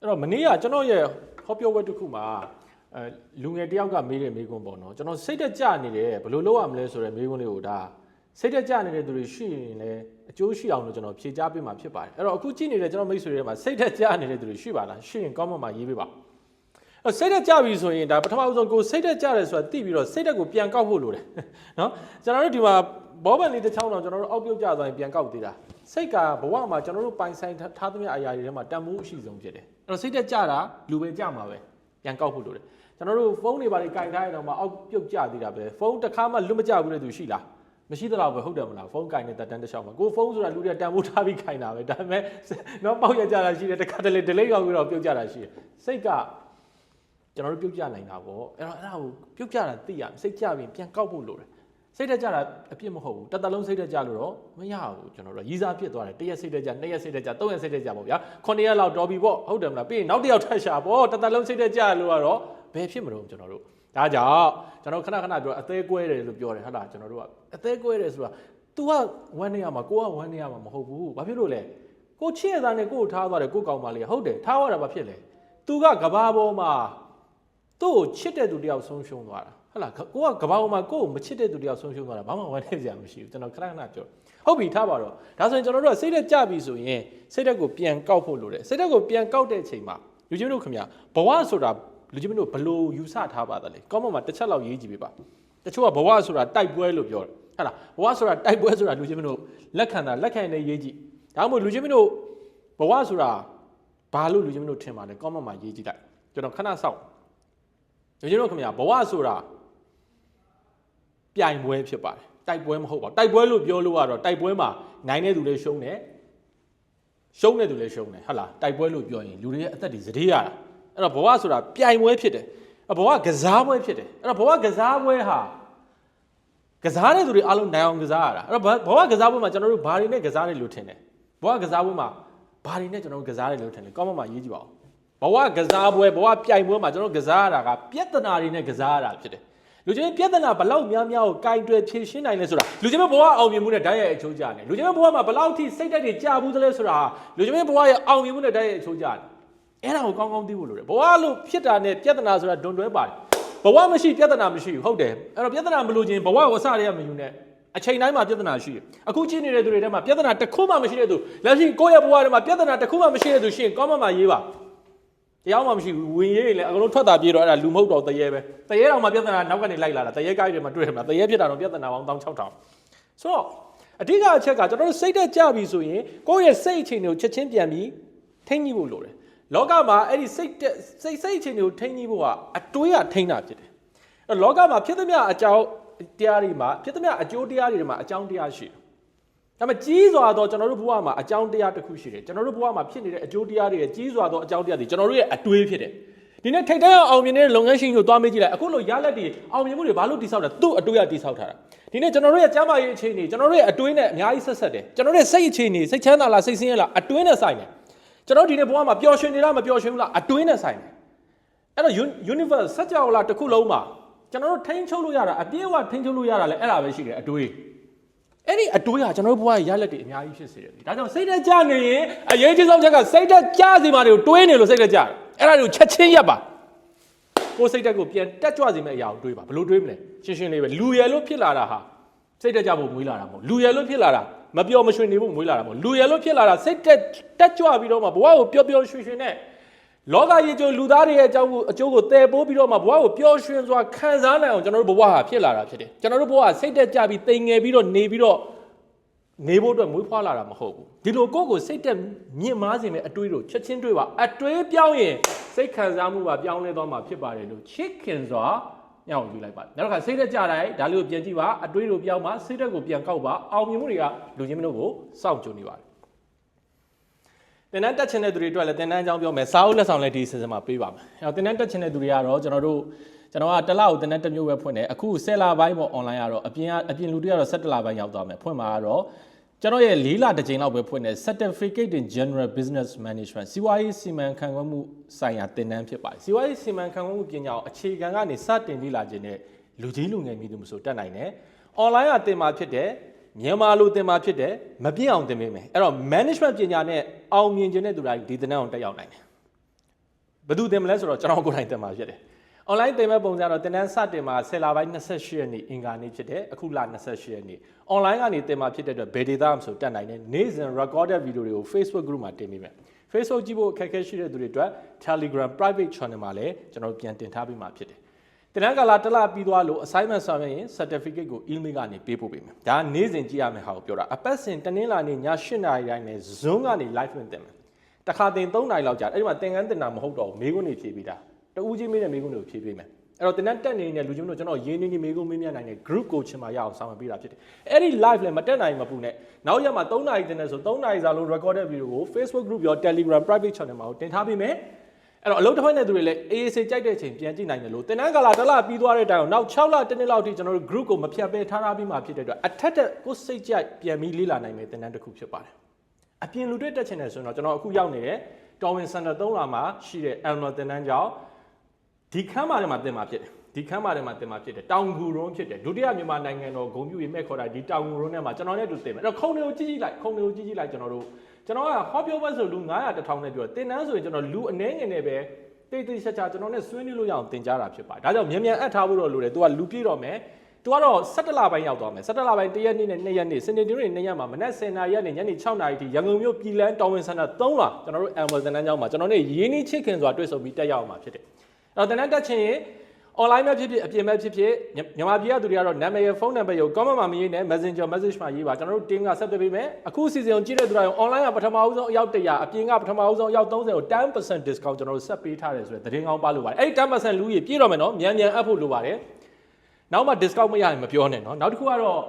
အဲ့တော့မနေ့ကကျွန်တော်ရဲ့ဟောပြောပွဲတစ်ခုမှာအဲလူငယ်တယောက်ကမေးတဲ့မေးခွန်းပေါ့နော်ကျွန်တော်စိတ်တက်ကြနေတယ်ဘယ်လိုလုပ်ရမလဲဆိုတဲ့မေးခွန်းလေးကိုဒါစိတ်တက်ကြနေတဲ့သူတွေရှိရင်လည်းအကျိုးရှိအောင်လို့ကျွန်တော်ဖြေကြားပေးမှာဖြစ်ပါတယ်အဲ့တော့အခုကြည့်နေတဲ့ကျွန်တော်မိတ်ဆွေတွေမှာစိတ်တက်ကြနေတဲ့သူတွေရှိပါလားရှိရင် comment မှာရေးပေးပါအဲ့ စိတ်တက်ကြပြီဆိုရင်ဒါပထမဦးဆုံးကိုစိတ်တက်ကြတယ်ဆိုတာသိပြီးတော့စိတ်တက်ကိုပြန်ကောက်ဖို့လိုတယ်နော်ကျွန်တော်တို့ဒီမှာဘောပန်လေးတစ်ချောင်းတော့ကျွန်တော်တို့အောက်ပြုတ်ကြသွားရင်ပြန်ကောက်သေးတာစိတ်ကဘဝမှာကျွန်တော်တို့ပိုင်ဆိုင်ထားသမျှအရာတွေထဲမှာတန်ဖိုးအရှိဆုံးဖြစ်တယ်အဲ့တော့စိတ်တက်ကြတာလူပဲကြမှာပဲပြန်ကောက်ဖို့လိုတယ်ကျွန်တော်တို့ဖုန်းတွေပါလေကင်ထားရတော့မှအောက်ပြုတ်ကြသေးတာပဲဖုန်းတစ်ခါမှလွတ်မကြဘူးတဲ့သူရှိလားမရှိတော့ပဲဟုတ်တယ်မလားဖုန်းကင်နေတဲ့တန်တစ်လျှောက်မှာကိုဖုန်းဆိုတာလူတွေကတန်ဖိုးထားပြီးကင်တာပဲဒါပေမဲ့တော့ပေါက်ရကြတာရှိတယ်တစ်ခါတလေ delay ကောက်ပြီးတော့ပြုတ်ကြတာရှိတယ်စိတ်က ကျွန်တော်တို့ပြုတ်ကြနိုင်တာပေါ့အဲ့တော့အဲ့ဒါကိုပြုတ်ကြတာသိရမယ်စိတ်ကြပြီးပြန်ကောက်ဖို့လိုတယ်စိတ်တက်ကြတာအပြစ်မဟုတ်ဘူးတစ်သက်လုံးစိတ်တက်ကြလို့တော့မရဘူးကျွန်တော်တို့ရည်စားဖြစ်သွားတယ်တစ်ရက်စိတ်တက်ကြနှစ်ရက်စိတ်တက်ကြသုံးရက်စိတ်တက်ကြပေါ့ဗျာခုနှစ်ရက်လောက်တော်ပြီပေါ့ဟုတ်တယ်မလားပြီးရင်နောက်တစ်ယောက်ထပ်ရှာပေါ့တစ်သက်လုံးစိတ်တက်ကြလို့ကတော့ဘယ်ဖြစ်မလို့ကျွန်တော်တို့ဒါကြောင့်ကျွန်တော်ခဏခဏပြောအသေးကွဲတယ်လို့ပြောတယ်ဟုတ်လားကျွန်တော်တို့ကအသေးကွဲတယ်ဆိုတာ तू ကဝမ်းနေရမှာကိုကဝမ်းနေရမှာမဟုတ်ဘူးဘာဖြစ်လို့လဲကိုချစ်ရတာနဲ့ကိုကိုထားသွားတယ်ကိုကောင်မလေးဟုတ်တယ်ထားရတာဘာဖြစ်လဲ तू ကကဘာပေါ်မှာ သူ့ကိုချစ်တဲ့သူတယောက်ဆုံးရှုံးသွားတာဟုတ်လားကိုကကဘာပေါ်မှာကိုကိုမချစ်တဲ့သူတယောက်ဆုံးရှုံးသွားတာဘာမှဝမ်းနည်းစရာမရှိဘူးကျွန်တော်ခဏခဏပြောဟုတ်ပြီထားပါတော့ဒါဆိုရင်ကျွန်တော်တို့ကစိတ်သက်ကြပြီဆိုရင်စိတ်သက်ကိုပြန်ကောက်ဖို့လိုတယ်စိတ်သက်ကိုပြန်ကောက်တဲ့အချိန်မှာလူချင်းတို့ခင်ဗျာဘဝဆိုတာလူချင်းတို့ဘလို့ယူဆထားပါသလဲကောင်းမမှာတစ်ချက်လောက်ရေးကြည့်ပေးပါတချို့ကဘဝဆိုတာတိုက်ပွဲလို့ပြောတယ်ဟုတ်လားဘဝဆိုတာတိုက်ပွဲဆိုတာလူချင်းတို့လက်ခံတာလက်ခံနေရေးကြည့်ဒါမှမဟုတ်လူချင်းတို့ဘဝဆိုတာဘာလို့လူချင်းတို့ထင်ပါလဲကောင်းမမှာရေးကြည့်လိုက်ကျွန်တော်ခဏစောင့် ကျွန်တော်တို့ခင်ဗျာဘဝဆိုတာပြိုင်ပွဲဖြစ်ပါတယ်တိုက်ပွဲမဟုတ်ပါဘူးတိုက်ပွဲလို့ပြောလို့ကတော့တိုက်ပွဲမှာနိုင်တဲ့သူလည်းရှုံးတယ်ရှုံးတဲ့သူလည်းရှုံးတယ်ဟုတ်လားတိုက်ပွဲလို့ပြောရင်လူတွေရဲ့အသက်တွေစတေးရတာအဲ့တော့ဘဝဆိုတာပြိုင်ပွဲဖြစ်တယ်အဲ့ဘဝကစားပွဲဖြစ်တယ်အဲ့တော့ဘဝကစားပွဲဟာကစားတဲ့သူတွေအားလုံးနိုင်အောင်ကစားရတာအဲ့တော့ဘဝကစားပွဲမှာကျွန်တော်တို့ဘာတွေနဲ့ကစားတယ်လို့ထင်တယ်ဘဝကစားပွဲမှာဘာတွေနဲ့ကျွန်တော်တို့ကစားတယ်လို့ထင်တယ်ကောင်းမမှာရေးကြည့်ပါဦး ဘဝကစားပွဲဘဝပြိုင်ပွဲမှာကျွန်တော်ကစားရတာကပြဿနာတွေနဲ့ကစားရတာဖြစ်တယ်လူချင်းပြဿနာဘလောက်များများကိုကင်တွယ်ဖြေရှင်းနိုင်လဲဆိုတာလူချင်းဘဝအောင်မြင်မှုနဲ့ဓာတ်ရဲ့အချိုးကျတယ်လူချင်းဘဝမှာဘလောက်ထိစိတ်ဓာတ်တွေကြာဘူးသလဲဆိုတာလူချင်းဘဝရဲ့အောင်မြင်မှုနဲ့ဓာတ်ရဲ့အချိုးကျတယ်အဲ့ဒါကိုကောင်းကောင်းသိဖို့လိုတယ်ဘဝလို့ဖြစ်တာနဲ့ပြဿနာဆိုတာဒွန်တွဲပါတယ်ဘဝမရှိပြဿနာမရှိဘူးဟုတ်တယ်အဲ့တော့ပြဿနာမလို့ချင်းဘဝကိုအစတွေကမယူနဲ့အချိန်တိုင်းမှာပြဿနာရှိတယ်အခုကြည့်နေတဲ့သူတွေထဲမှာပြဿနာတစ်ခုမှမရှိတဲ့သူလက်ရှိကိုယ့်ရဲ့ဘဝထဲမှာပြဿနာတစ်ခုမှမရှိတဲ့သူရှိရင်ကောင်းမှမှရေးပါ တရားမှမရှိဘူးဝင်ရေးလည်းအကုန်လုံးထွက်တာပြေတော့အဲ့ဒါလူမဟုတ်တော့တရေပဲတရေတောင်မှပြဿနာနောက်ကနေလိုက်လာတာတရေကိုက်တွေမှာတွေ့တယ်မှာတရေဖြစ်တာတော့ပြဿနာပေါင်း16000ဆိုတော့အဓိကအချက်ကကျွန်တော်တို့စိတ်သက်ကြပြီဆိုရင်ကိုယ့်ရဲ့စိတ်အခြေအနေကိုချက်ချင်းပြန်ပြီးထိန်းညှိဖို့လိုတယ်လောကမှာအဲ့ဒီစိတ်တက်စိတ်စိတ်အခြေအနေကိုထိန်းညှိဖို့ကအတွေးကထိန်းတာဖြစ်တယ်အဲ့လောကမှာဖြစ်သမျှအကြောင်းတရားတွေမှာဖြစ်သမျှအကျိုးတရားတွေမှာအကြောင်းတရားရှိတယ် ဒါပေမဲ့ကြီးစွာသောကျွန်တော်တို့ဘဝမှာအကြောင်းတရားတစ်ခုရှိတယ်ကျွန်တော်တို့ဘဝမှာဖြစ်နေတဲ့အကျိုးတရားတွေရဲ့ကြီးစွာသောအကြောင်းတရားတွေကျွန်တော်တို့ရဲ့အတွေးဖြစ်တယ်ဒီနေ့ထိတ်တန်းအောင်မြင်တဲ့လုပ်ငန်းရှင်ကိုသွားမေးကြည့်လိုက်အခုလိုရလက်တွေအောင်မြင်မှုတွေဘာလို့တိဆောက်တာသူ့အတွေးကတိဆောက်ထားတာဒီနေ့ကျွန်တော်တို့ရဲ့ကျမ်းမာရေးအခြေအနေကျွန်တော်တို့ရဲ့အတွေးနဲ့အများကြီးဆက်ဆက်တယ်ကျွန်တော်တို့ရဲ့စိတ်အခြေအနေစိတ်ချမ်းသာလားစိတ်ဆင်းရဲလားအတွေးနဲ့ဆိုင်တယ်ကျွန်တော်ဒီနေ့ဘဝမှာပျော်ရွှင်နေလားမပျော်ရွှင်ဘူးလားအတွေးနဲ့ဆိုင်တယ်အဲ့တော့ universe စัจ java လာတစ်ခုလုံးမှာကျွန်တော်တို့ထိန်းချုပ်လို့ရတာအပြည့်အဝထိန်းချုပ်လို့ရတာလည်းအဲ့ဒါပဲရှိတယ်အတွေး အဲ့ဒီအတွေးဟာကျွန်တော်တို့ဘဝရဲ့ရလက်တွေအများကြီးဖြစ်စေတယ်။ဒါကြောင့်စိတ်သက်ကြနေရင်အရေးကြီးဆုံးချက်ကစိတ်သက်ကြစီမာတွေကိုတွေးနေလို့စိတ်သက်ကြတယ်။အဲ့ဒါတွေကိုချက်ချင်းရပ်ပါ။ကိုယ်စိတ်သက်ကိုပြန်တက်ကြွစေမယ့်အရာကိုတွေးပါဘယ်လိုတွေးမလဲ။ရှင်းရှင်းလေးပဲလူရယ်လို့ဖြစ်လာတာဟာစိတ်သက်ကြဖို့မွေးလာတာမဟုတ်လူရယ်လို့ဖြစ်လာတာမပျော်မရွှင်နေဖို့မွေးလာတာမဟုတ်လူရယ်လို့ဖြစ်လာတာစိတ်သက်တက်ကြွပြီးတော့မှဘဝကိုပျော်ပျော်ရွှင်ရွှင်နဲ့ လောကကြီးကျိုးလူသားတွေရဲ့အကြောင်းကိုအကျိုးကိုတည်ပိုးပြီးတော့မှဘဝကိုပျော်ရွှင်စွာခံစားနိုင်အောင်ကျွန်တော်တို့ဘဝဟာဖြစ်လာတာဖြစ်တယ်ကျွန်တော်တို့ဘဝကစိတ်သက်ကြပြီးတိမ်ငယ်ပြီးတော့နေပြီးတော့နေဖို့အတွက်မွေးဖွားလာတာမဟုတ်ဘူးဒီလိုကိုယ့်ကိုစိတ်တက်မြင့်မားစေမယ့်အတွေးတို့ချက်ချင်းတွေးပါအတွေးပြောင်းရင်စိတ်ခံစားမှုကပြောင်းလဲသွားမှာဖြစ်ပါတယ်လို့ချစ်ခင်စွာညောင်းယူလိုက်ပါနောက်တစ်ခါစိတ်တက်ကြတိုင်းဒါလေးကိုပြန်ကြည့်ပါအတွေးတို့ပြောင်းပါစိတ်တက်ကိုပြန်ကောက်ပါအောင်မြင်မှုတွေကလူချင်းမတို့ကိုစောင့်ကြိုနေပါတယ် တင်တန်းတက်ချင်တဲ့သူတွေအတွက်လည်းတင်တန်းအကြောင်းပြောမယ်စာအုပ်လက်ဆောင်လည်းဒီစီစဉ်မှာပေးပါမယ်အဲတော့တင်တန်းတက်ချင်တဲ့သူတွေကတော့ကျွန်တော်တို့ကျွန်တော်ကတစ်လကိုတင်တန်းတစ်မျိုးပဲဖွင့်တယ်အခု10လပိုင်းပေါ့ online ကတော့အပြင်ကအပြင်လူတွေကတော့17လပိုင်းရောက်သွားမယ်ဖွင့်မှာကတော့ကျွန်တော်ရဲ့၄လတစ်ကြိမ်လောက်ပဲဖွင့်တယ် Certificate in General Business Management စီးပွားရေးစီမံခန့်ခွဲမှုဆိုင်ရာတင်တန်းဖြစ်ပါတယ်စီးပွားရေးစီမံခန့်ခွဲမှုပညာကိုအခြေခံကနေစတင်လေ့လာခြင်းနဲ့လူကြီးလူငယ်မိသူမဆိုတက်နိုင်တယ် online ကတင်မှာဖြစ်တယ် မြန်မာလိုတင်မှာဖြစ်တယ်မပြည့်အောင်တင်ပေးမယ်အဲ့တော့ management ပညာနဲ့အောင်မြင်ခြင်းတဲ့သူတိုင်းဒီတင်တန်းအောင်တက်ရောက်နိုင်တယ်ဘယ်သူတင်မလဲဆိုတော့ကျွန်တော်ကိုယ်တိုင်တင်မှာဖြစ်တယ် online တင်မဲ့ပုံစံတော့တင်တန်းစတင်မှာ10လပိုင်း28ရက်နေ့အင်္ဂါနေ့ဖြစ်တယ်အခုလ28ရက်နေ့ online ကနေတင်မှာဖြစ်တဲ့အတွက်ဘယ် data မှဆိုတက်နိုင်တယ်နေ့စဉ် recorded video တွေကို Facebook group မှာတင်ပေးမယ် Facebook ကြည့်ဖို့အခက်အခဲရှိတဲ့သူတွေအတွက် Telegram private channel မှာလည်းကျွန်တော်ပြန်တင်ထားပေးမှာဖြစ်တယ် တင်တန်းကာလတစ်လပြီးသွားလို့ assignment ဆောင်ရွက်ရင် certificate ကို email ကနေပေးပို့ပေးမယ်ဒါကနေ့စဉ်ကြည့်ရမယ့်ဟာကိုပြောတာအပတ်စဉ်တနင်္လာနေ့ည8:00နာရီတိုင်းနဲ့ Zoom ကနေ live ဝင်တင်မယ်တခါတင်3နာရီလောက်ကြာအဲ့ဒီမှာသင်ခန်းတင်တာမဟုတ်တော့ဘူးမေးခွန်းတွေဖြေပေးတာတဦးချင်းမေးတဲ့မေးခွန်းတွေကိုဖြေပေးမယ်အဲ့တော့တင်တန်းတက်နေတဲ့လူချင်းတို့ကျွန်တော်ရင်းနှီးနှီးမေးခွန်းမေးမြန်းနိုင်တဲ့ group coaching မှာရအောင်ဆောင်ရွက်ပေးတာဖြစ်တယ်အဲ့ဒီ live လည်းမတက်နိုင်မပူနဲ့နောက်ရက်မှာ3နာရီတင်နေဆို3နာရီစာလုံး recorded video ကို Facebook group ရော Telegram private channel မှာတင်ထားပေးမယ် အဲ့တော့အလုပ်တစ်ဖက်နဲ့သူတွေလည်း AAC ကြိုက်တဲ့အချိန်ပြန်ကြည့်နိုင်တယ်လို့တင်တန်းကာလတစ်လပြီးသွားတဲ့တိုင်အောင်နောက်6လတစ်နှစ်လောက်ထိကျွန်တော်တို့ group ကိုမဖြတ်ပေးထားထားပြီးမှဖြစ်တဲ့အတွက်အထက်တက်ကိုယ်စိတ်ကြိုက်ပြန်ပြီးလေ့လာနိုင်မယ်တင်တန်းတစ်ခုဖြစ်ပါတယ်အပြင်လူတွေတက်ချင်တယ်ဆိုရင်တော့ကျွန်တော်အခုရောက်နေတဲ့တော်ဝင်စင်တာ3လမှာရှိတဲ့ Elmer တင်တန်းကြောင့်ဒီခန်းမထဲမှာတင်မှာဖြစ်တယ်ဒီခန်းမထဲမှာတင်မှာဖြစ်တယ်တောင်ကူရုံးဖြစ်တယ်ဒုတိယမြန်မာနိုင်ငံတော်ဂုံပြူရေးမဲ့ခေါ်တာဒီတောင်ကူရုံးထဲမှာကျွန်တော်နဲ့တူတင်မယ်အဲ့တော့ခုံတွေကိုကြည့်ကြည့်လိုက်ခုံတွေကိုကြည့်ကြည့်လိုက်ကျွန်တော်တို့ ကျွန်တော်ကဟောပြောပွဲဆိုလူ900 1000နဲ့ပြောတင်တန်းဆိုရင်ကျွန်တော်လူအနည်းငယ်နဲ့ပဲတိတ်တိတ်ချာချာကျွန်တော်နဲ့ဆွေးနွေးလို့ရအောင်တင်ကြတာဖြစ်ပါတယ်ဒါကြောင့်မြန်မြန်အပ်ထားဖို့တော့လိုတယ် तू ကလူပြည့်တော့မယ်သူကတော့17လပိုင်းရောက်သွားမယ်17လပိုင်း1ရက်နေ့နဲ့2ရက်နေ့စနေနေ့2ရက်မှာမနက်10:00နာရီကနေညနေ6:00နာရီထိရန်ကုန်မြို့ပြည်လန်းတောင်ဝင်ဆန္ဒ3လကျွန်တော်တို့ Amazon တန်းကျောင်းမှာကျွန်တော်တို့ရင်းနှီးချစ်ခင်စွာတွေ့ဆုံပြီးတက်ရောက်မှာဖြစ်တယ်အဲ့တော့တန်းတက်ချင်ရင် online ပဲဖြစ်ဖြစ်အပြင်ပဲဖြစ်ဖြစ်မြန်မာပြည်ကသူတွေကတော့နာမည်ရဖုန်းနံပါတ်ရော comment မှာမရေးနဲ့ messenger message မှာရေးပါကျွန်တော်တို့ team ကဆက်သွယ်ပေးမယ်အခု season ကိုကြည့်တဲ့သူတွေရော online ကပထမဦးဆုံးအယောက်100အပြင်ကပထမဦးဆုံးအယောက်30ကို10% discount ကျွန်တော်တို့ဆက်ပေးထားတယ်ဆိုတဲ့သတင်းကောင်းပါလို့ပါတယ်အဲ့ဒီ10%လူကြီးပြည့်တော့မယ်နော်မြန်မြန်အပ်ဖို့လိုပါတယ်နောက်မှ discount မရရင်မပြောနဲ့နော်နောက်တစ်ခုကတော့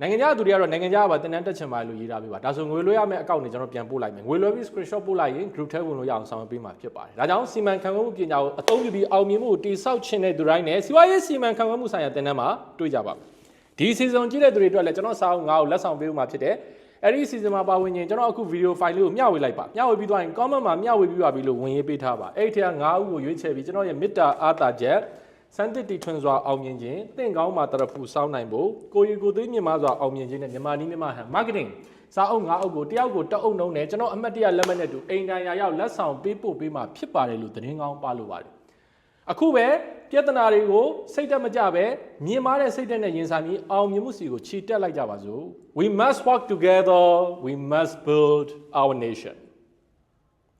နိုင်ငံခြားသူတွေကတော့နိုင်ငံခြားကပါတင်တန်းတက်ချင်ပါလို့ရေးထားပေးပါဒါဆိုငွေလွှဲရမယ့်အကောင့်တွေကျွန်တော်ပြန်ပို့လိုက်မယ်ငွေလွှဲပြီး screenshot ပို့လိုက်ရင် group ထဲဝင်လို့ရအောင်ဆောင်ရွက်ပေးမှာဖြစ်ပါတယ်ဒါကြောင့်စီမံခန့်ခွဲမှုပညာကိုအသုံးပြုပြီးအောင်မြင်မှုကိုတည်ဆောက်ခြင်းတဲ့သူတိုင်းနဲ့စီးပွားရေးစီမံခန့်ခွဲမှုဆိုင်ရာတင်တန်းမှာတွေ့ကြပါမယ်ဒီ season ကြည့်တဲ့သူတွေအတွက်လည်းကျွန်တော်စာအုပ်ငါ့ကိုလက်ဆောင်ပေးဦးမှာဖြစ်တယ်အဲ့ဒီ season မှာပါဝင်ရင်ကျွန်တော်အခု video file လေးကိုမျှဝေလိုက်ပါမျှဝေပြီးသွားရင် comment မှာမျှဝေပြီးပါပြီလို့ဝင်ရေးပေးထားပါအဲ့ဒီထဲက9ဦးကိုရွေးချယ်ပြီးကျွန်တော်ရဲ့မေတ္တာအားတာချက် စမ်းတစ်တီထွန်းစွာအောင်မြင်ခြင်းတင့်ကောင်းမှာတရဖူစောင်းနိုင်ဖို့ကိုရီကိုသိမြင်မစွာအောင်မြင်ခြင်းနဲ့မြန်မာနည်းမြန်မာဟန် marketing စာအုပ်9အုပ်ကိုတယောက်ကိုတစ်အုပ်နှုံးနဲ့ကျွန်တော်အမှတ်တရလက်မှတ်နဲ့တူအိမ်တိုင်ရာရောက်လက်ဆောင်ပေးပို့ပေးမှဖြစ်ပါတယ်လို့သတင်းကောင်းပါလို့ပါတယ်အခုပဲပြဿနာတွေကိုစိတ်တက်မကြပဲမြင်မာတဲ့စိတ်တက်နဲ့ရင်ဆိုင်ပြီးအောင်မြင်မှုစီကိုခြေတက်လိုက်ကြပါစို့ we must work together we must build our nation